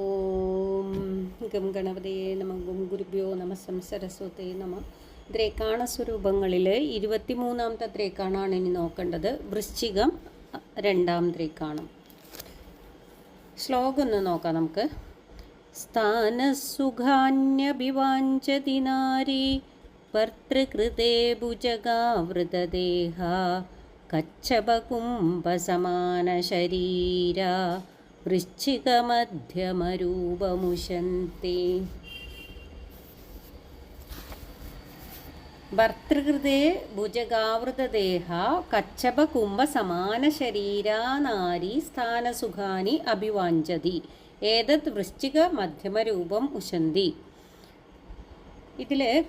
ഓം gum ഗണപതയെ നമ ഗും ഗുരുഭ്യോ നമ സംസരസ്വത്തെ നമ. ത്രേക്കാണ സ്വരൂപങ്ങളിൽ ഇരുപത്തിമൂന്നാമത്തെ ത്രേക്കാണാണ് ഇനി നോക്കേണ്ടത്. വൃശ്ചികം രണ്ടാം ത്രേക്കാണം. ശ്ലോകം ഒന്ന് നോക്കാം നമുക്ക്. സ്ഥാനസുഖാന്യഭിവാഞ്ചതി നാരി ഭർത്തൃകൃതേ ഭുജഗാവൃതദേഹ കच्छപകുംഭസമാനശരീര വൃശ്ചികമധ്യമരൂപമുശന്തി. ഭർത്തൃകൃതേ ഭുജഗാവൃതദേഹ കच्छപകുംഭസമാനശരീരാ നാരി സ്ഥാനസുഖാനി അഭിവാഞ്ചതി ഏതത് വൃശ്ചിക മധ്യമരൂപം ഉശന്തി ഇതിൽ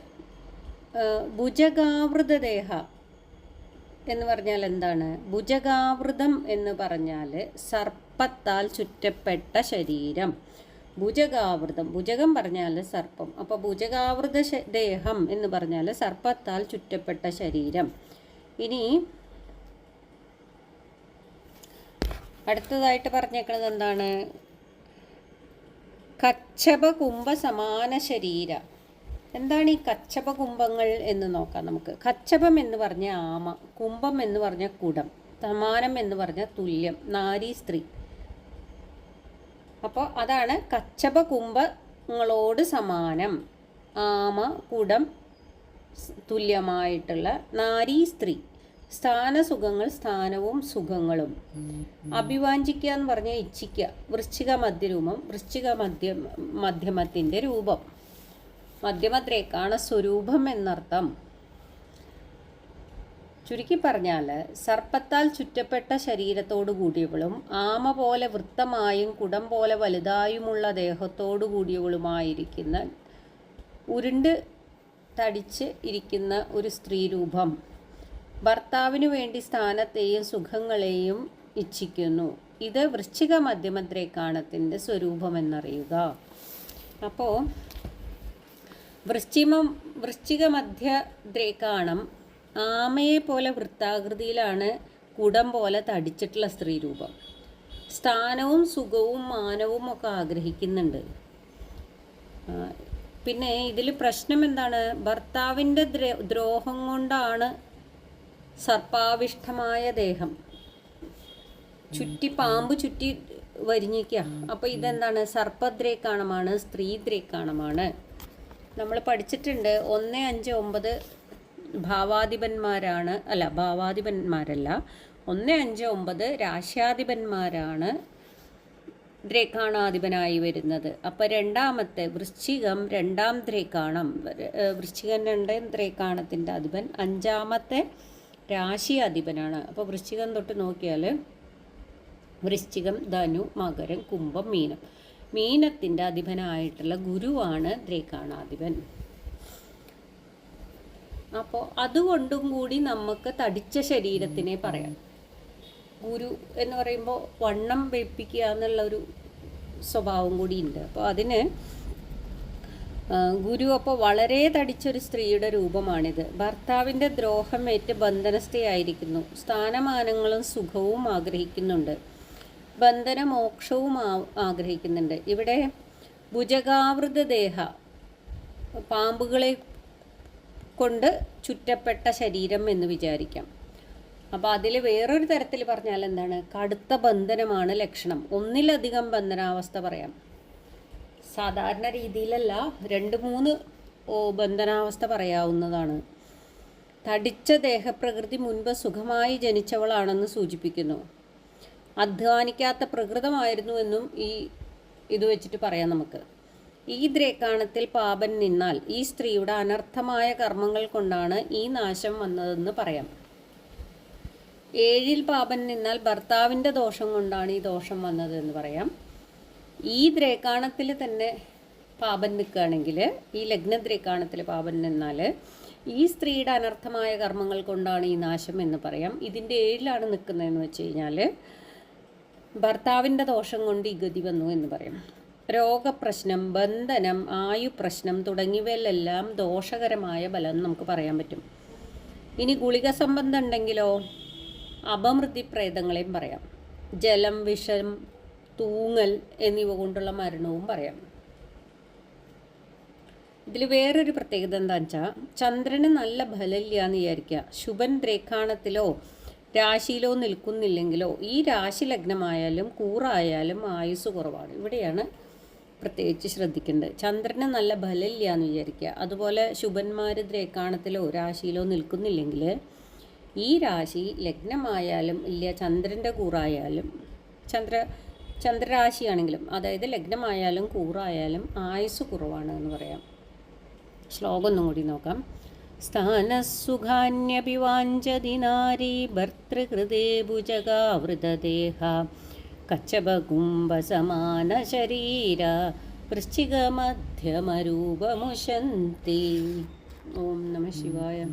ഭുജഗാവൃതദേഹ എന്ന് പറഞ്ഞാൽ എന്താണ് ഭുജഗാവൃതം എന്ന് പറഞ്ഞാൽ സർപ്പത്താൽ ചുറ്റപ്പെട്ട ശരീരം. ഭുജകാവൃതം. ഭുജകം പറഞ്ഞാൽ സർപ്പം. അപ്പോൾ ഭുജകാവൃത ദേഹം എന്ന് പറഞ്ഞാൽ സർപ്പത്താൽ ചുറ്റപ്പെട്ട ശരീരം. ഇനി അടുത്തതായിട്ട് പറഞ്ഞേക്കുന്നത് എന്താണ്? കച്ചപ കുംഭ സമാന ശരീര. എന്താണ് ഈ കച്ചപ കുംഭങ്ങൾ എന്ന് നോക്കാം നമുക്ക്. കച്ചപം എന്ന് പറഞ്ഞ ആമ കുംഭം എന്ന് പറഞ്ഞ കുടം സമാനം എന്ന് പറഞ്ഞ തുല്യം നാരി സ്ത്രീ. അപ്പോൾ അതാണ് കച്ചപ കുംഭങ്ങളോട് സമാനം. ആമ കുടം തുല്യമായിട്ടുള്ള നാരീ സ്ത്രീ. സ്ഥാനസുഖങ്ങൾ സ്ഥാനവും സുഖങ്ങളും. അഭിവാഞ്ചിക്കുക എന്ന് പറഞ്ഞാൽ ഇച്ഛിക്കുക. വൃശ്ചിക മധ്യരൂപം വൃശ്ചിക മധ്യ മധ്യമത്തിന്റെ രൂപം. മധ്യമത്രേക്കാണ് സ്വരൂപം എന്നർത്ഥം. ചുരുക്കി പറഞ്ഞാൽ സർപ്പത്താൽ ചുറ്റപ്പെട്ട ശരീരത്തോടു കൂടിയവളും ആമ പോലെ വൃത്തമായും കുടം പോലെ വലുതായുമുള്ള ദേഹത്തോടു കൂടിയവളുമായിരിക്കുന്ന ഉരുണ്ട് തടിച്ച് ഇരിക്കുന്ന ഒരു സ്ത്രീരൂപം ഭർത്താവിനു വേണ്ടി സ്ഥാനത്തെയും സുഖങ്ങളെയും ഇച്ഛിക്കുന്നു. ഇത് വൃശ്ചിക മധ്യമദ്രേക്കാണത്തിന്റെ സ്വരൂപമെന്നറിയുക. അപ്പോൾ വൃശ്ചിമം വൃശ്ചിക മധ്യ ദ്രേക്കാണം ആമയെ പോലെ വൃത്താകൃതിയിലാണ് കുടം പോലെ തടിച്ചിട്ടുള്ള സ്ത്രീരൂപം സ്ഥാനവും സുഖവും മാനവും ഒക്കെ ആഗ്രഹിക്കുന്നുണ്ട്. പിന്നെ ഇതിൽ പ്രശ്നം എന്താണ്? ഭർത്താവിന്റെ ദ്രോ- ദ്രോഹം കൊണ്ടാണ് സർപ്പാവിഷ്ടമായ ദേഹം. ചുറ്റി പാമ്പ് ചുറ്റി വരിഞ്ഞിക്കുക അപ്പോൾ ഇതെന്താണ്? സർപ്പദ്രേക്കാണമാണ് സ്ത്രീദ്രേക്കാണമാണ്. നമ്മൾ പഠിച്ചിട്ടുണ്ട് ഒന്ന് അഞ്ച് ഒമ്പത് ഭാവാധിപന്മാരാണ് അല്ല ഭാവാധിപന്മാരല്ല. ഒന്ന് അഞ്ച് ഒമ്പത് രാശ്യാധിപന്മാരാണ് ദ്രേക്കാണാധിപനായി വരുന്നത്. അപ്പോൾ രണ്ടാമത്തെ വൃശ്ചികം രണ്ടാം ദ്രേക്കാണം. വൃശ്ചികൻ രണ്ടാം ദ്രേക്കാണത്തിന്റെ അധിപൻ. അഞ്ചാമത്തെ രാശി അധിപനാണ്. അപ്പോൾ വൃശ്ചികം തൊട്ട് നോക്കിയാൽ വൃശ്ചികം ധനു മകരം കുംഭം മീനം. മീനത്തിന്റെ അധിപനായിട്ടുള്ള ഗുരുവാണ് ദ്രേക്കാണാധിപൻ. അപ്പോൾ അതുകൊണ്ടും കൂടി നമുക്ക് തടിച്ച ശരീരത്തിനെ പറയാം. ഗുരു എന്ന് പറയുമ്പോൾ വണ്ണം വെപ്പിക്കുക എന്നുള്ള ഒരു സ്വഭാവം കൂടി ഉണ്ട്. അപ്പോൾ അതിന് ഗുരു അപ്പോൾ വളരെ തടിച്ചൊരു സ്ത്രീയുടെ രൂപമാണിത്. ഭർത്താവിന്റെ ദ്രോഹമേറ്റ് ബന്ധനസ്ഥയായിരിക്കുന്നു സ്ഥാനമാനങ്ങളും സുഖവും ആഗ്രഹിക്കുന്നുണ്ട്. ബന്ധന മോക്ഷവും ആഗ്രഹിക്കുന്നുണ്ട്. ഇവിടെ ഭുജകാവൃത ദേഹ പാമ്പുകളെ കൊണ്ട് ചുറ്റപ്പെട്ട ശരീരം എന്ന് വിചാരിക്കാം. അപ്പോൾ അതിൽ വേറൊരു തരത്തിൽ പറഞ്ഞാൽ എന്താണ്? കടുത്ത ബന്ധനമാണ് ലക്ഷണം. ഒന്നിലധികം ബന്ധനാവസ്ഥ പറയാം. സാധാരണ രീതിയിലല്ല രണ്ട് മൂന്ന് ബന്ധനാവസ്ഥ പറയാവുന്നതാണ്. തടിച്ച ദേഹപ്രകൃതി മുൻപ് സുഖമായി ജനിച്ചവളാണെന്ന് സൂചിപ്പിക്കുന്നു. അധ്വാനിക്കാത്ത പ്രകൃതമായിരുന്നു എന്നും ഈ ഇത് വെച്ചിട്ട് പറയാം നമുക്ക്. ഈ ദ്രേക്കാണത്തിൽ പാപൻ നിന്നാൽ ഈ സ്ത്രീയുടെ അനർത്ഥമായ കർമ്മങ്ങൾ കൊണ്ടാണ് ഈ നാശം വന്നതെന്ന് പറയാം. ഏഴിൽ പാപൻ നിന്നാൽ ഭർത്താവിന്റെ ദോഷം കൊണ്ടാണ് ഈ ദോഷം വന്നതെന്ന് പറയാം. ഈ ദ്രേക്കാണത്തിൽ തന്നെ പാപൻ നിൽക്കുകയാണെങ്കിൽ ഈ ലഗ്നദ്രേക്കാണത്തിൽ പാപൻ നിന്നാൽ ഈ സ്ത്രീയുടെ അനർത്ഥമായ കർമ്മങ്ങൾ കൊണ്ടാണ് ഈ നാശം എന്ന് പറയാം. ഇതിന്റെ ഏഴിലാണ് നിൽക്കുന്നതെന്ന് വെച്ച് കഴിഞ്ഞാൽ ഭർത്താവിന്റെ ദോഷം കൊണ്ട് ഈ ഗതി വന്നു എന്ന് പറയും. രോഗപ്രശ്നം ബന്ധനം ആയുപ്രശ്നം തുടങ്ങിയവയിലെല്ലാം ദോഷകരമായ ബലം നമുക്ക് പറയാൻ പറ്റും. ഇനി ഗുളിക സംബന്ധം ഉണ്ടെങ്കിലോ? അപമൃതി പ്രേതങ്ങളെയും പറയാം. ജലം വിഷം തൂങ്ങൽ എന്നിവ കൊണ്ടുള്ള മരണവും പറയാം. ഇതിൽ വേറൊരു പ്രത്യേകത എന്താണെന്ന് വെച്ചാൽ ചന്ദ്രന് നല്ല ഫലമില്ല എന്ന് വിചാരിക്കുക ശുഭൻ ദ്രേഖാണത്തിലോ രാശിയിലോ നിൽക്കുന്നില്ലെങ്കിലോ ഈ രാശി ലഗ്നമായാലും കൂറായാലും ആയുസ് കുറവാണ്. ഇവിടെയാണ് പ്രത്യേകിച്ച് ശ്രദ്ധിക്കേണ്ടത്. ചന്ദ്രന് നല്ല ഫലമില്ല എന്ന് വിചാരിക്കുക. അതുപോലെ ശുഭന്മാർ ദ്രേക്കാണത്തിലോ രാശിയിലോ നിൽക്കുന്നില്ലെങ്കിൽ ഈ രാശി ലഗ്നമായാലും ഇല്ല ചന്ദ്രന്റെ കൂറായാലും ചന്ദ്ര ചന്ദ്രരാശിയാണെങ്കിലും അതായത് ലഗ്നമായാലും കൂറായാലും ആയുസ് കുറവാണ് എന്ന് പറയാം. ശ്ലോകം ഒന്നും കൂടി നോക്കാം. സ്ഥാനസുഖാന്യഭിവാഞ്ചതി നാരീ ഭർത്തൃഹൃദേ ഭുജകാവൃതദേഹ കച്ചപകുംഭസമാന ശരീര വൃശ്ചികമധ്യമരൂപമുശന്തി. ഓം നമ ശിവായ.